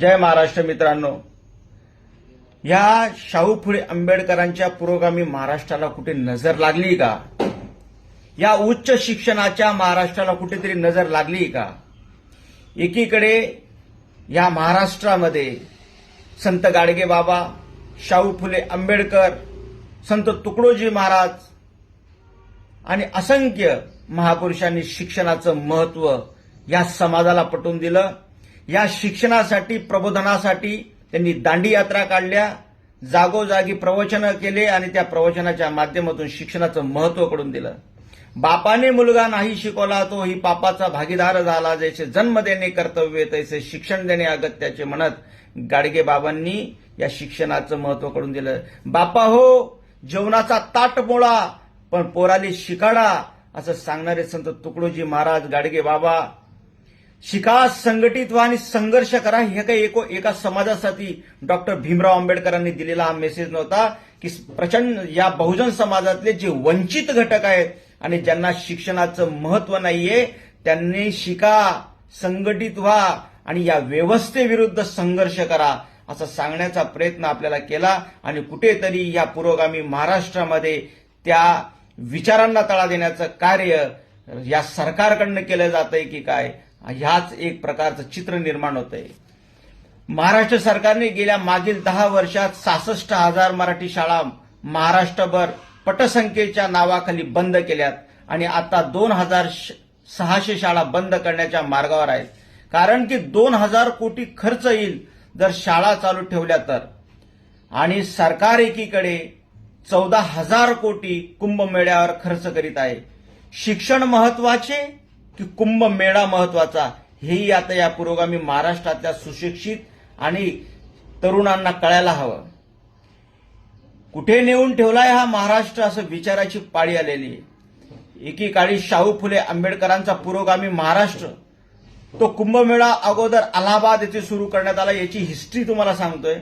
जय महाराष्ट्र मित्रांनो. या शाहू फुले आंबेडकरांच्या पुरोगामी महाराष्ट्राला कुठे नजर लागली का? या उच्च शिक्षणाच्या महाराष्ट्राला कुठेतरी नजर लागली का? एकीकडे या महाराष्ट्रामध्ये संत गाडगे बाबा शाहू फुले आंबेडकर संत तुकडोजी महाराज आणि असंख्य महापुरुषांनी शिक्षणाचं महत्त्व या समाजाला पटवून दिलं. या शिक्षणासाठी प्रबोधनासाठी त्यांनी दांडी यात्रा काढल्या जागोजागी प्रवचनं केले आणि त्या प्रवचनाच्या माध्यमातून शिक्षणाचं महत्त्व कळून दिलं. बापाने मुलगा नाही शिकवला तो ही पापाचा भागीदार झाला जैसे जन्म देणे कर्तव्य तैसे शिक्षण देणे अगत्याचे म्हणत गाडगे बाबांनी या शिक्षणाचं महत्त्व कळून दिलं. बापा हो जेवणाचा ताट मोळा पण पोराली शिकाडा असं सांगणारे संत तुकडोजी महाराज गाडगे बाबा शिका संघटित व्हा आणि संघर्ष करा. हे काही एको एका समाजासाठी डॉक्टर भीमराव आंबेडकरांनी दिलेला हा मेसेज नव्हता की प्रचंड या बहुजन समाजातले जे वंचित घटक आहेत आणि ज्यांना शिक्षणाचं महत्त्व नाहीये त्यांनी शिका संघटित व्हा आणि या व्यवस्थेविरुद्ध संघर्ष करा असं सांगण्याचा प्रयत्न आपल्याला केला आणि कुठेतरी या पुरोगामी महाराष्ट्रामध्ये त्या विचारांना तळा देण्याचं कार्य या सरकारकडनं केलं जातंय की काय? ह्याच एक प्रकारचं चित्र निर्माण होतंय. महाराष्ट्र सरकारने गेल्या मागील दहा वर्षात सहासष्ट हजार मराठी शाळा महाराष्ट्रभर पटसंख्येच्या नावाखाली बंद केल्यात आणि आता दोन हजार सहाशे शाळा बंद करण्याच्या मार्गावर आहेत. कारण की दोन हजार कोटी खर्च येईल जर शाळा चालू ठेवल्या तर. आणि सरकार एकीकडे चौदा हजार कोटी कुंभमेळ्यावर खर्च करीत आहे. शिक्षण महत्त्वाचे की कुंभमेळा महत्त्वाचा. हेही आता या पुरोगामी महाराष्ट्रातल्या सुशिक्षित आणि तरुणांना कळायला हवं. कुठे नेऊन ठेवलाय हा महाराष्ट्र असं विचाराची पाळी आलेली आहे. एकीकाळी शाहू फुले आंबेडकरांचा पुरोगामी महाराष्ट्र तो कुंभमेळा अगोदर अलाहाबाद येथे सुरू करण्यात आला याची हिस्ट्री तुम्हाला सांगतोय.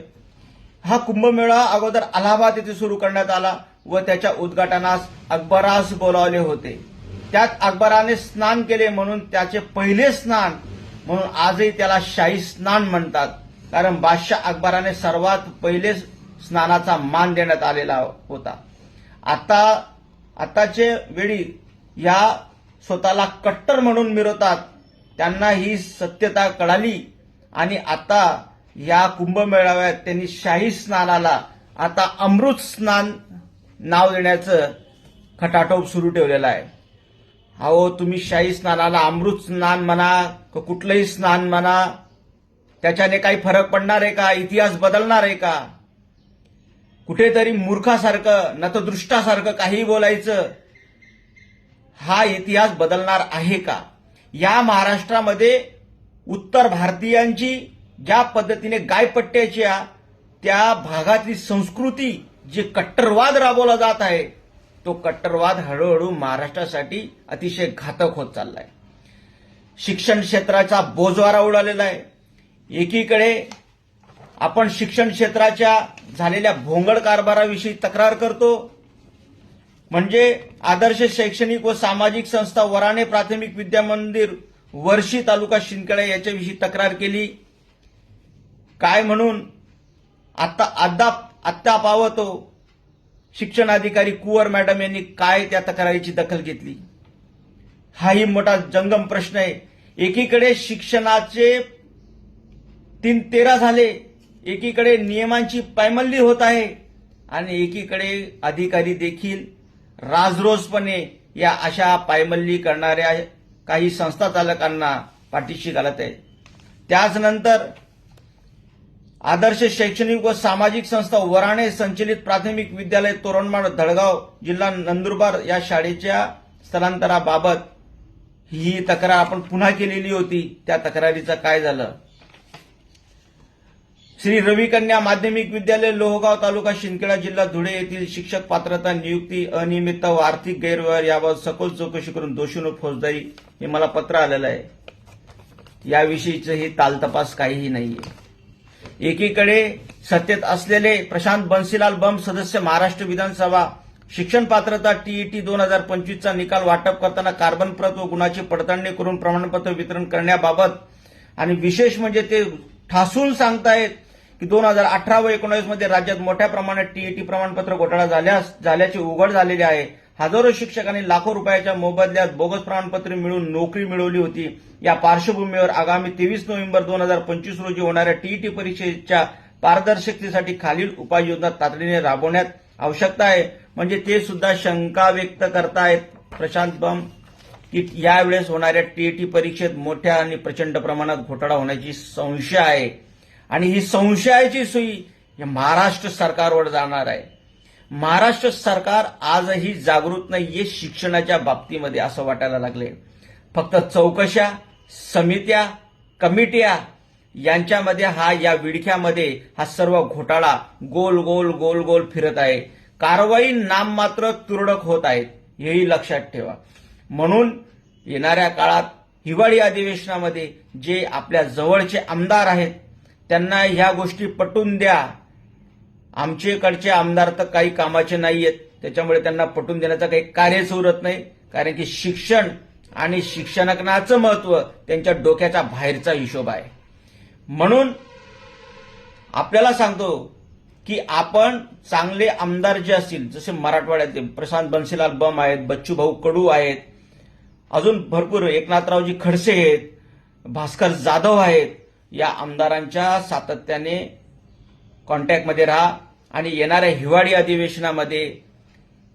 हा कुंभमेळा अगोदर अलाहाबाद येथे सुरू करण्यात आला व त्याच्या उद्घाटनास अकबरास बोलावले होते. त्यात अकबराने स्नान केले म्हणून त्याचे पहिले स्नान म्हणून आजही त्याला शाही स्नान म्हणतात. कारण बादशाह अकबराने सर्वात पहिले स्नानाचा मान देण्यात आलेला होता. आता आताचे वेळी या स्वतःला कट्टर म्हणून मिरवतात. त्यांना ही सत्यता कळाली. आणि आता या कुंभमेळाव्यात त्यांनी शाही स्नानाला आता अमृत स्नान नाव देण्याचं खटाटोप सुरू ठेवलेलं आहे. अहो तुम्ही शाही स्नानाला अमृत स्नान म्हणा कुठलंही स्नान म्हणा त्याच्याने काही फरक पडणार आहे का? इतिहास बदलणार आहे का? कुठेतरी मूर्खासारखं नतदृष्टासारखं काही बोलायचं. हा इतिहास बदलणार आहे का? या महाराष्ट्रामध्ये उत्तर भारतीयांची ज्या पद्धतीने गायपट्ट्याच्या त्या भागातली संस्कृती जे कट्टरवाद राबवला जात आहे तो कट्टरवाद हळूहळू महाराष्ट्रासाठी अतिशय घातक होत चाललाय. शिक्षण क्षेत्राचा बोजवारा उडालेला आहे. एकीकडे आपण शिक्षण क्षेत्राच्या झालेल्या भोंगड कारभाराविषयी तक्रार करतो. म्हणजे आदर्श शैक्षणिक व सामाजिक संस्था वराणे प्राथमिक विद्या मंदिर वर्षी तालुका शिंदखेडा याच्याविषयी तक्रार केली. काय म्हणून? आता अद्याप आत्ता पावतो शिक्षण अधिकारी कुवर मॅडम यांनी काय त्या तक्रारीची दखल घेतली? हाही मोठा जंगम प्रश्न आहे. एकीकडे शिक्षणाचे तीन तेरा झाले एकीकडे नियमांची पायमल्ली होत आहे आणि एकीकडे अधिकारी देखील राजरोजपणे या अशा पायमल्ली करणाऱ्या काही संस्था चालकांना पाठीशी घालत आहे त्याचनंतर आदर्श शैक्षणिक व सामाजिक संस्था वराणे संचलित प्राथमिक विद्यालय तोरणमाळ धडगाव जिल्हा नंदुरबार या शाळेच्या स्थलांतराबाबत ही तक्रार आपण पुन्हा केलेली होती. त्या तक्रारीचं काय झालं? श्री रविकन्या माध्यमिक विद्यालय लोहगाव तालुका शिंदखेडा जिल्हा धुळे येथील शिक्षक पात्रता नियुक्ती अनियमितता व आर्थिक गैरव्यवहार याबाबत सखोल चौकशी करून दोषींवर फौजदारी हे मला पत्र आलेलं आहे. याविषयीचं हे तालतपास काहीही नाहीये. एकीकडे सत्तेत असलेले प्रशांत बन्सीलाल बम सदस्य महाराष्ट्र विधानसभा शिक्षण पात्रता टीईटी दोन हजार पंचवीसचा निकाल वाटप करताना कार्बन प्रत व गुणाची पडताळणी करून प्रमाणपत्र वितरण करण्याबाबत. आणि विशेष म्हणजे ते ठासून सांगतायत की दोन हजार अठरा व एकोणावीसमध्ये राज्यात मोठ्या प्रमाणात टीईटी प्रमाणपत्र घोटाळा झाल्यास झाल्याचे उघड झालेले आहे. हजारो शिक्षकांनी लाखो रुपयाच्या मोबदल्यात बोगस प्रमाणपत्रे मिळून नोकरी मिळवली होती. या पार्श्वभूमीवर आगामी तेवीस नोव्हेंबर दोन हजार पंचवीस रोजी होणाऱ्या टीईटी परीक्षेच्या पारदर्शकतेसाठी खालील उपाययोजना तातडीने राबवण्यात आवश्यकता आहे. म्हणजे ते सुद्धा शंका व्यक्त करतायत प्रशांत बम की यावेळेस होणाऱ्या टीईटी परीक्षेत मोठ्या आणि प्रचंड प्रमाणात घोटाळा होण्याची संशय आहे. आणि ही संशयाची सुई महाराष्ट्र सरकारवर जाणार आहे. महाराष्ट्र सरकार आजही जागृत नाहीये शिक्षणाच्या बाबतीमध्ये असं वाटायला लागले फक्त चौकशा समित्या कमिट्या यांच्यामध्ये हा या विडख्यामध्ये हा सर्व घोटाळा गोल गोल गोल गोल फिरत आहे. कारवाई नाममात्र तुरडक होत आहेत हेही लक्षात ठेवा. म्हणून येणाऱ्या काळात हिवाळी अधिवेशनामध्ये जे आपल्या जवळचे आमदार आहेत त्यांना ह्या गोष्टी पटवून द्या. आमचेकडचे आमदार तर काही कामाचे नाही आहेत त्याच्यामुळे त्यांना पटवून देण्याचं काही कार्यच उरत नाही. कारण की शिक्षण आणि शिक्षणाचं महत्त्व त्यांच्या डोक्याच्या बाहेरचा हिशोब आहे. म्हणून आपल्याला सांगतो की आपण चांगले आमदार जे असतील जसे मराठवाड्यात प्रशांत बन्सीलाल बम आहेत बच्चू भाऊ कडू आहेत अजून भरपूर एकनाथरावजी खडसे आहेत भास्कर जाधव आहेत या आमदारांच्या सातत्याने कॉन्टॅक्टमध्ये राहा. आणि येणाऱ्या हिवाळी अधिवेशनामध्ये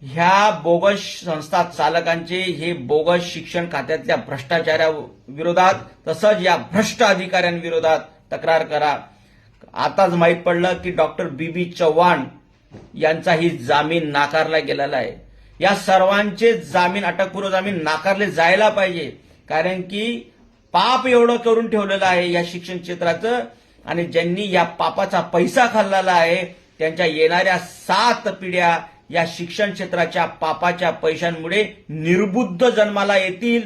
ह्या बोगस संस्था चालकांचे हे बोगस शिक्षण खात्यातल्या भ्रष्टाचारा विरोधात तसंच या भ्रष्ट अधिकाऱ्यांविरोधात तक्रार करा. आताच माहीत पडलं की डॉक्टर बी बी चव्हाण यांचाही जामीन नाकारला गेलेला आहे. या सर्वांचे जामीन अटकपूर्व जामीन नाकारले जायला पाहिजे. कारण की पाप एवढं करून ठेवलेलं आहे या शिक्षण क्षेत्राचं आणि ज्यांनी या पापाचा पैसा खाल्लेला आहे त्यांच्या येणाऱ्या सात पिढ्या या शिक्षण क्षेत्राच्या पापाच्या पैशांमुळे निर्बुद्ध जन्माला येतील.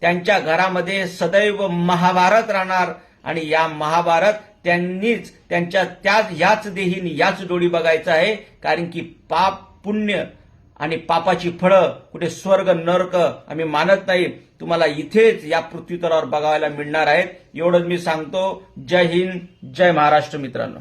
त्यांच्या घरामध्ये सदैव महाभारत राहणार आणि या महाभारत त्यांनीच त्यांच्या त्याच याच देहीने याच डोळी बघायचं आहे. कारण की पाप पुण्य आणि पापाची फळं कुठे स्वर्ग नरक आम्ही मानत नाही. तुम्हाला इथेच या पृथ्वीतरावर बघायला मिळणार आहेत. एवढंच मी सांगतो. जय हिंद जय महाराष्ट्र मित्रांनो.